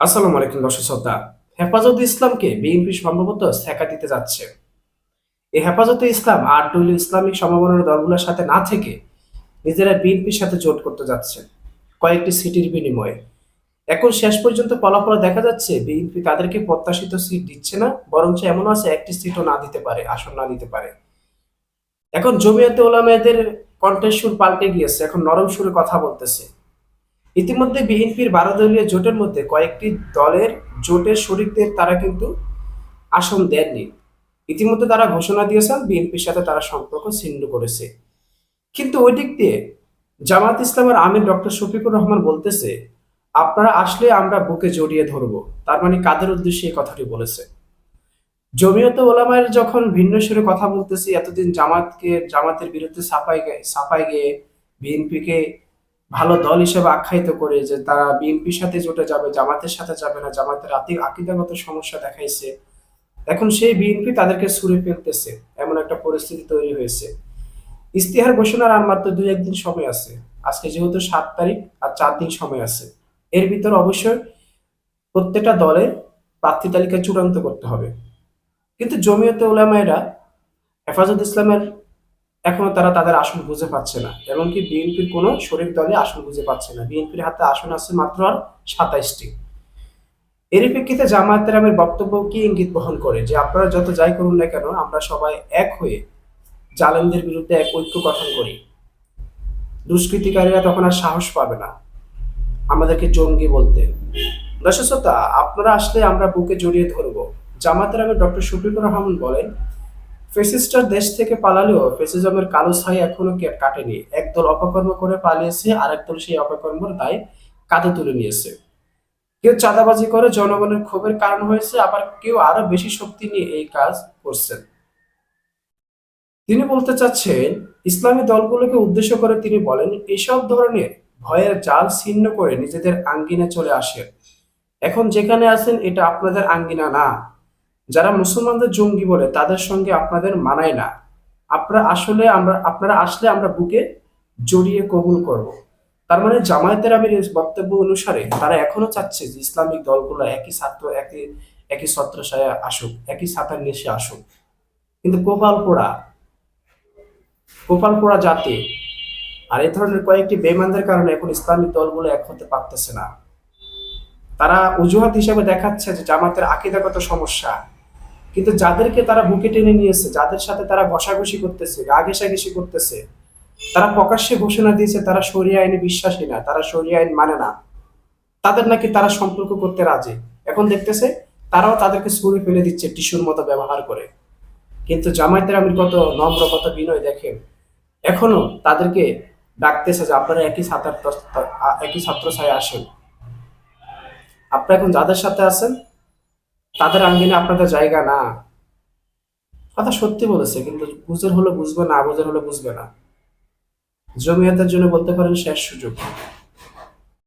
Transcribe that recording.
আসসালামু আলাইকুম দর্শক শ্রদ্ধা হেফাজত ইসলামকে বিএনপি সম্ভবত ছেঁকা দিতে যাচ্ছে। এই হেফাজতে ইসলাম আর দলীয় ইসলামিক সমমনের দলগুলোর সাথে না থেকে নিজেরা বিএনপির সাথে জোট করতে যাচ্ছে কয়েকটি সিটির বিনিময়ে। এখন শেষ পর্যন্ত ফলাফল দেখা যাচ্ছে, বিএনপি তাদেরকে প্রত্যাশিত সিট দিচ্ছে না, বরঞ্চ এমন আছে একটি সিটও না দিতে পারে, আসন না দিতে পারে। এখন জমিয়াতে ওলামাদের কণ্ঠের সুর পাল্টে গিয়েছে, এখন নরম সুরে কথা বলতেছে। ইতিমধ্যে বিএনপির বারো দলীয় জোটের মধ্যে কয়েকটি দলের জোটের শরিকদের তারা কিন্তু আসন দেননি। ইতিমধ্যে তারা ঘোষণা দিয়েছেন, বিএনপির সাথে তারা সম্পর্ক ছিন্ন করেছে। কিন্তু ওই দিক দিয়ে জামাত ইসলামের আমির ডক্টর শফিকুর রহমান বলতেছে, আপনারা আসলে আমরা বুকে জড়িয়ে ধরবো। তার মানে কাদের উদ্দেশ্যে এই কথাটি বলেছে? জমিয়ত ওলামায়ের যখন ভিন্ন সুরে কথা বলতেছি, এতদিন জামাতকে, জামাতের বিরুদ্ধে সাফাই সাফাই গিয়ে বিএনপিকে ভালো দল হিসেবে আখ্যায়িত করে যে তারা বিএনপির সাথে জোটে যাবে, জামাতের সাথে যাবে না, জামাতের আকিদাগত সমস্যা দেখাইছে। এখন সেই বিএনপি তাদেরকে সুরে ফেলতেছে, এমন একটা পরিস্থিতি তৈরি হয়েছে। ইস্তিহার ঘোষণার আর মাত্র দুই একদিন সময় আছে। আজকে যেহেতু সাত তারিখ আর চার দিন সময় আছে। এর ভিতর অবশ্যই প্রত্যেকটা দলের প্রার্থী তালিকা চূড়ান্ত করতে হবে। কিন্তু জমিয়তে ওলামায়েরা হেফাজত ইসলামের এখনও তারা তাদের আসন বুঝে পাচ্ছে না। এমনকি বিএনপির কোনো শরীর দলে আসন বুঝে পাচ্ছে না। বিএনপির হাতে আসন আছে মাত্র আর সাতাইশটি। এর প্রেক্ষিতে জামায়াতের আমের বক্তব্য কি ইঙ্গিত বহন করে? যে আপনারা যত যাই করুন না কেন, আমরা সবাই এক হয়ে জালেমদের বিরুদ্ধে এক ঐক্য গঠন করি। দুষ্কৃতিকারীরা তখন আর সাহস পাবে না। আমাদেরকে জঙ্গি বলতে। দর্শকতা আপনারা আসলে আমরা বুকে জড়িয়ে ধরবো। জামাতের আমের ডক্টর শফিকুর রহমান বলেন ফেসিস্টার দেশ থেকে পালালেও ফেসিজমের কালো ছাই এখনও কাটেনি। একদল অপকর্ম করে পালিয়েছে আর একদল সেই অপকর্মের দায় কাঁধে তুলে নিয়েছে। কেউ চাঁদাবাজি করে, জনগণের ক্ষোভের কারণ হয়েছে, আবার কেউ আরও বেশি শক্তি নিয়ে এই কাজ করছেন। তিনি বলতে চাচ্ছেন, ইসলামী দলগুলোকে উদ্দেশ্য করে তিনি বলেন, এসব ধরনের ভয়ের জাল ছিন্ন করে নিজেদের আঙ্গিনে চলে আসেন। এখন যেখানে আছেন, এটা আপনাদের আঙ্গিনা না। যারা মুসলমানদের জঙ্গি বলে, তাদের সঙ্গে আপনাদের মানায় না। আপনারা আসলে আমরা আপনারা আসলে আমরা বুকে জড়িয়ে কবুল করব। তার মানে জামায়াতের আমির বক্তব্য অনুসারে তারা এখনও চাচ্ছে যে ইসলামিক দলগুলো একই ছাত্র, একই একই ছত্রছায়া আসুক, একই ছাতার নিচে আসুক। কিন্তু কোপাল পোড়া কোপাল পোড়া জাতি আর এ ধরনের কয়েকটি বেমানদের কারণে এখন ইসলামিক দলগুলো এক হতে পারতেছে না। তারা অজুহাত হিসেবে দেখাচ্ছে যে জামাতের আকিদাগত সমস্যা। কিন্তু যাদেরকে তারা বুকে টেনে নিয়েছে যাদের সাথে তারা ঘষাঘষি করতেছে গা করতেছে, তারা প্রকাশ্যে ঘোষণা দিয়েছে তারা সরিয়া আইনে বিশ্বাসী না, তারা সরিয়া আইন মানে না। তাদের নাকি তারা সম্পর্ক করতে রাজি। এখন দেখতেছে তারাও তাদেরকে ছুঁড়ে ফেলে দিচ্ছে টিস্যুর মতো ব্যবহার করে। কিন্তু জামায়াতের আমির কত নম্র, কত বিনয় দেখেন। এখনও তাদেরকে ডাকতেছে যে আপনারা একই ছাত্র একই ছাত্র ছায় আসেন। আপনারা এখন যাদের সাথে আছেন তাদের আঙ্গিনে আপনাদের জায়গা না। কথা সত্যি বলেছে, কিন্তু বুঝের হলে বুঝবে, না বুঝের হলে বুঝবে না। জমিয়াতের জন্য বলতে পারেন শেষ সুযোগ।